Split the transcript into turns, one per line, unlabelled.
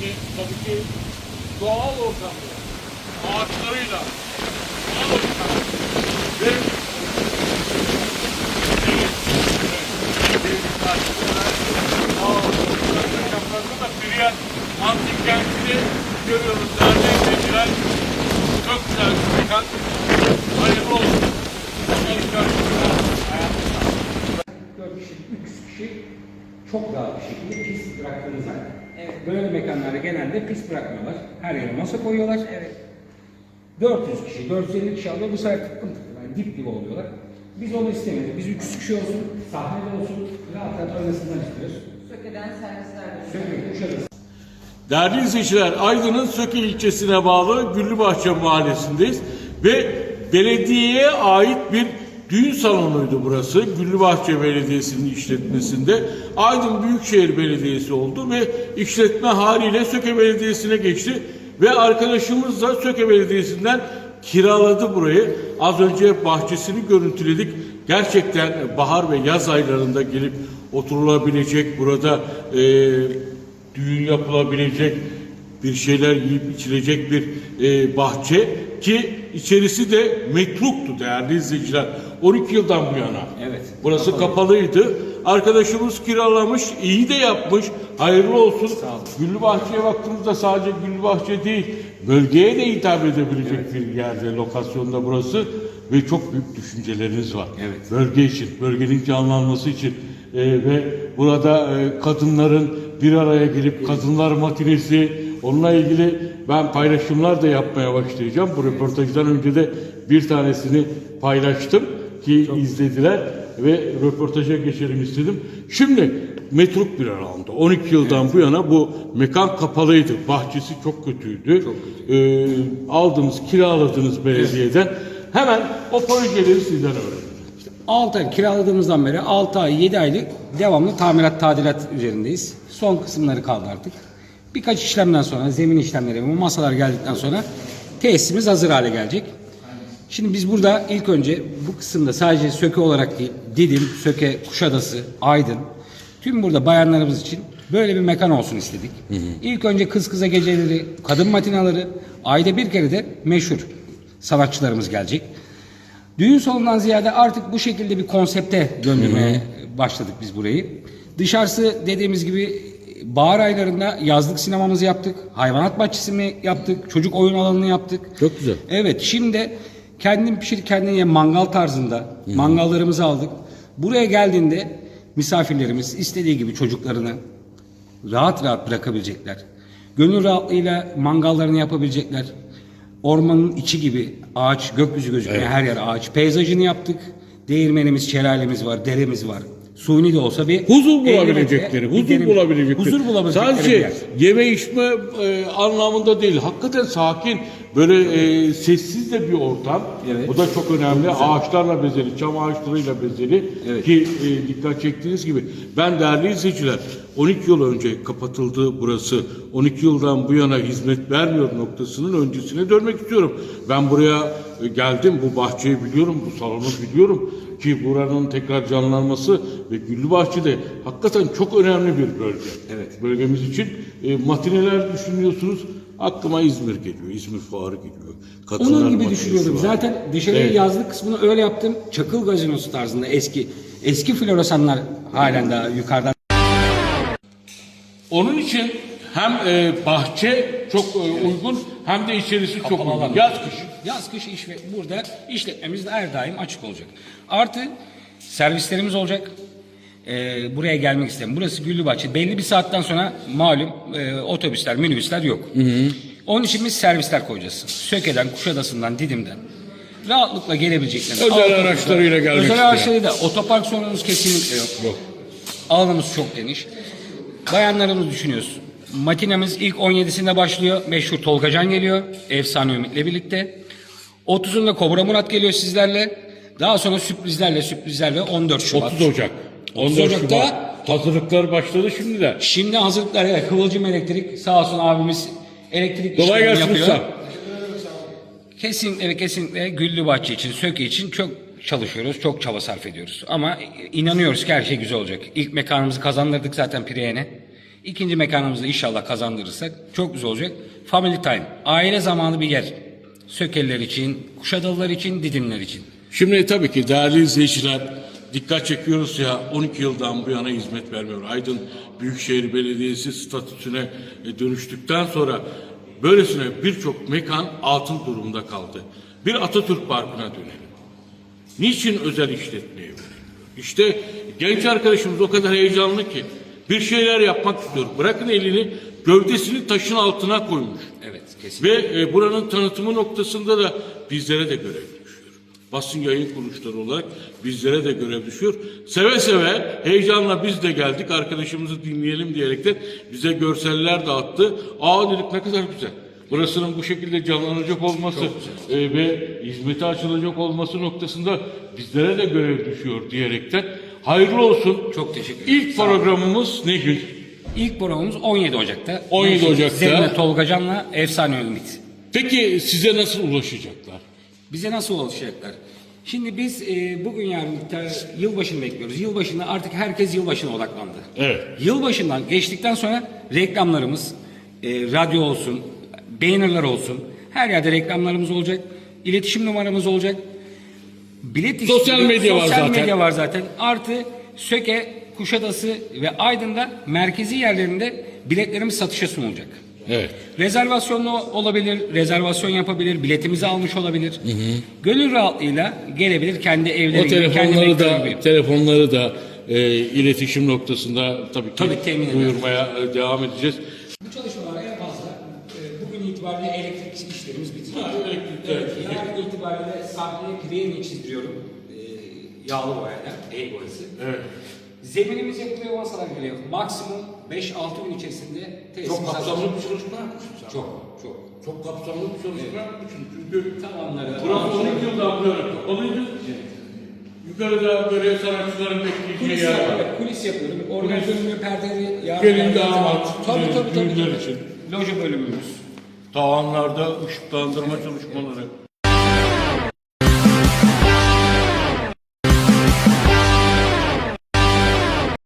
Şimdi tabii ki doğal ortamda, ağaçlarıyla, doğal ortam ve da büyüyen antik kentini görüyoruz değerli izleyiciler. Çok güzel bir mekan. Hayırlı olsun.
4 kişi, 3 kişi çok rahat bir şekilde pis bıraktığınız halde. Evet. Böyle mekanlarda genelde pis bırakmıyorlar. Her yere masa koyuyorlar. Evet. 400 kişi, 450 kişi alıyor. Bu sefer tıklım tıklım. Yani dip gibi oluyorlar. Biz onu istemedik. Biz 300 kişi olsun, sahnede olsun, rahat rahat oynasınlar istiyoruz.
Sökeden servisler.
Söküyor, kuşarız.
Değerli izleyiciler, Aydın'ın Söke ilçesine bağlı Güllübahçe mahallesindeyiz ve belediyeye ait bir düğün salonuydu burası. Güllübahçe Belediyesi'nin işletmesinde. Aydın Büyükşehir Belediyesi oldu ve işletme haliyle Söke Belediyesi'ne geçti ve arkadaşımız da Söke Belediyesi'nden kiraladı burayı. Az önce bahçesini görüntüledik. Gerçekten bahar ve yaz aylarında gelip oturulabilecek burada eee düğün yapılabilecek bir şeyler yiyip içilecek bir e, bahçe ki içerisi de metruktu değerli izleyiciler. 12 yıldan bu yana.
Evet.
Burası kapalıydı. Arkadaşımız kiralamış, iyi de yapmış. Hayırlı olsun.
Sağ olun.
Güllü Bahçe'ye baktığımızda sadece Güllü Bahçe değil, bölgeye de hitap edebilecek bir yerde, lokasyonda burası ve çok büyük düşünceleriniz var.
Evet.
Bölge için, bölgenin canlanması için e, ve burada e, kadınların bir araya gelip kadınlar matinesi onunla ilgili ben paylaşımlar da yapmaya başlayacağım. Bu röportajdan önce de bir tanesini paylaştım ki izlediler ve röportaja geçelim istedim. Şimdi metruk bir alanda 12 yıldan bu yana bu mekan kapalıydı. Bahçesi çok kötüydü.
Çok
Ee, aldınız, kiraladınız belediyeden. Hemen o projeleri sizden öğrenelim.
6 ay kiraladığımızdan beri 6 ay 7 aylık devamlı tamirat tadilat üzerindeyiz. Son kısımları kaldı artık. Birkaç işlemden sonra zemin işlemleri bu masalar geldikten sonra tesisimiz hazır hale gelecek. Şimdi biz burada ilk önce bu kısımda sadece Söke olarak değil Didim, Söke, Kuşadası, Aydın tüm burada bayanlarımız için böyle bir mekan olsun istedik. İlk önce kız kıza geceleri, kadın matinaları, ayda bir kere de meşhur sanatçılarımız gelecek. Düğün salonundan ziyade artık bu şekilde bir konsepte döndürmeye başladık biz burayı. Dışarısı dediğimiz gibi bahar aylarında yazlık sinemamızı yaptık. Hayvanat bahçesini yaptık. Çocuk oyun alanını yaptık.
Çok güzel.
Evet şimdi kendin pişir kendin ye mangal tarzında mangallarımızı aldık. Buraya geldiğinde misafirlerimiz istediği gibi çocuklarını rahat rahat bırakabilecekler. Gönül rahatlığıyla mangallarını yapabilecekler. Ormanın içi gibi ağaç, gökyüzü gözüküyor. Her yer ağaç. Peyzajını yaptık. Değirmenimiz, şelalemiz var, deremiz var. Suni de olsa bir
Huzur
50
bulabilecekleri, huzur bulabilecekleri.
Huzur bulabilecekleri
Sadece yeme içme e, anlamında değil. Hakikaten sakin, böyle e, sessiz de bir ortam.
Evet.
Bu da çok önemli. Ağaçlarla bezeli, çam ağaçlarıyla bezeli.
Evet.
Ki e, dikkat çektiğiniz gibi. Ben değerli izleyiciler, 12 yıl önce kapatıldı burası. 12 yıldan bu yana hizmet vermiyor noktasının öncesine dönmek istiyorum. Ben buraya e, geldim, bu bahçeyi biliyorum, bu salonu biliyorum ki buranın tekrar canlanması ve Güllübahçe'de hakikaten çok önemli bir bölge.
Evet.
Bölgemiz için e, matineler düşünüyorsunuz. Aklıma İzmir geliyor, İzmir Fuarı geliyor. Kadınlar
Onun gibi düşünüyorum.
var.
Zaten dışarıya
Evet.
yazlık kısmını öyle yaptım. Çakıl gazinosu tarzında eski eski floresanlar halen daha yukarıdan
Onun için hem e, bahçe çok e, uygun hem de içerisi çok
Kapalı
uygun.
alan.
Yaz kış.
Yaz kış iş ve burada işletmemiz de her daim açık olacak. Artı servislerimiz olacak. Ee, buraya gelmek isteyen. Burası Güllübahçe. Belli bir saatten sonra malum e, otobüsler, minibüsler yok. Onun için biz servisler koyacağız. Söke'den, Kuşadası'ndan, Didim'den. Rahatlıkla gelebilecekleri.
Özel araçlarıyla gelmek
Özel
isteyen.
araçlarıyla otopark sorunumuz kesinlikle yok.
Yok.
Alanımız çok geniş. Bayanlarımız düşünüyoruz. Matinemiz ilk 17'sinde başlıyor. Meşhur Tolgacan geliyor. Efsane Ümit'le birlikte. 30'unda Kobra Murat geliyor sizlerle. Daha sonra sürprizlerle sürprizlerle 14 Şubat.
30 Ocak.
30
14
Ocak'ta-
Şubat. Hazırlıklar başladı şimdiden.
Şimdi hazırlıklar evet, Kıvılcım Elektrik sağ olsun abimiz elektrik
Kolay
işlerini
gelsin
yapıyor.
usta.
Kesinlikle kesinlikle Güllübahçe için, Söke için çok çalışıyoruz, çok çaba sarf ediyoruz. Ama inanıyoruz ki her şey güzel olacak. İlk mekanımızı kazandırdık zaten Priyen'e. İkinci mekanımızı inşallah kazandırırsak çok güzel olacak. Family time. Aile zamanı bir yer. Sökeliler için, Kuşadalılar için, Didimler için.
Şimdi tabii ki değerli izleyiciler dikkat çekiyoruz ya 12 yıldan bu yana hizmet vermiyor. Aydın Büyükşehir Belediyesi statüsüne e, dönüştükten sonra böylesine birçok mekan atıl durumda kaldı. Bir Atatürk Parkı'na dönelim. Niçin özel işletmeye veriliyor? İşte genç arkadaşımız o kadar heyecanlı ki bir şeyler yapmak istiyor. Bırakın elini gövdesini taşın altına koymuş.
Evet, kesinlikle.
Ve e, buranın tanıtımı noktasında da bizlere de görev. Basın yayın kuruluşları olarak bizlere de görev düşüyor. Seve seve heyecanla biz de geldik arkadaşımızı dinleyelim diyerekten bize görseller dağıttı. Aa dedik ne kadar güzel. Burasının bu şekilde canlanacak olması e, ve hizmete açılacak olması noktasında bizlere de görev düşüyor diyerekten hayırlı olsun.
Çok teşekkür ederim.
İlk programımız ne gün?
İlk programımız 17 Ocak'ta.
17 Ocak'ta.
Zemine Tolgacan'la Efsane Ümit.
Peki size nasıl ulaşacaklar?
Bize nasıl ulaşacaklar? Şimdi biz e, bugün yarın yılbaşını bekliyoruz. Yılbaşında artık herkes yılbaşına odaklandı.
Evet.
Yılbaşından geçtikten sonra reklamlarımız, e, radyo olsun, bannerlar olsun, her yerde reklamlarımız olacak. İletişim numaramız olacak. Bilet
Sosyal medya var
sosyal
zaten.
medya var zaten. Artı Söke, Kuşadası ve Aydın'da merkezi yerlerinde biletlerimiz satışa sunulacak.
Evet.
Rezervasyonlu olabilir, rezervasyon yapabilir, biletimizi almış olabilir. Gönül rahatlığıyla gelebilir kendi evleri
O
gibi, kendi
telefonları
mekanı
da
gibi.
telefonları da e, iletişim noktasında tabii ki
Tabii, temin ederiz.
duyurmaya e, devam edeceğiz.
Bu çalışmalar en fazla e, bugün itibariyle elektrik işlerimiz.
Ha, elektrik,
evet.
evet.
Yarın itibariyle sahneye kriyeni çizdiriyorum. E, yağlı boyayla, el boyası.
Evet.
Zeminimiz yapılıyor, masalar geliyor. Maksimum 5-6 gün içerisinde tesisat.
Çok kapsamlı bir çalışma yapmışsın sen.
Çok, çok.
Çok kapsamlı bir çalışma yapmışsın. Çünkü
Tavanları,
burası 12 yıldan beri kapalıydı. Yukarıda böyle sanatçıların bekleyeceği yer var.
kulis yapıyorum. Organizasyon perdeli yarın
Gelin damat,
Tabii tabii tabii.
düğünler
tabii.
için.
Loja bölümümüz.
Tavanlarda ışıklandırma çalışmaları.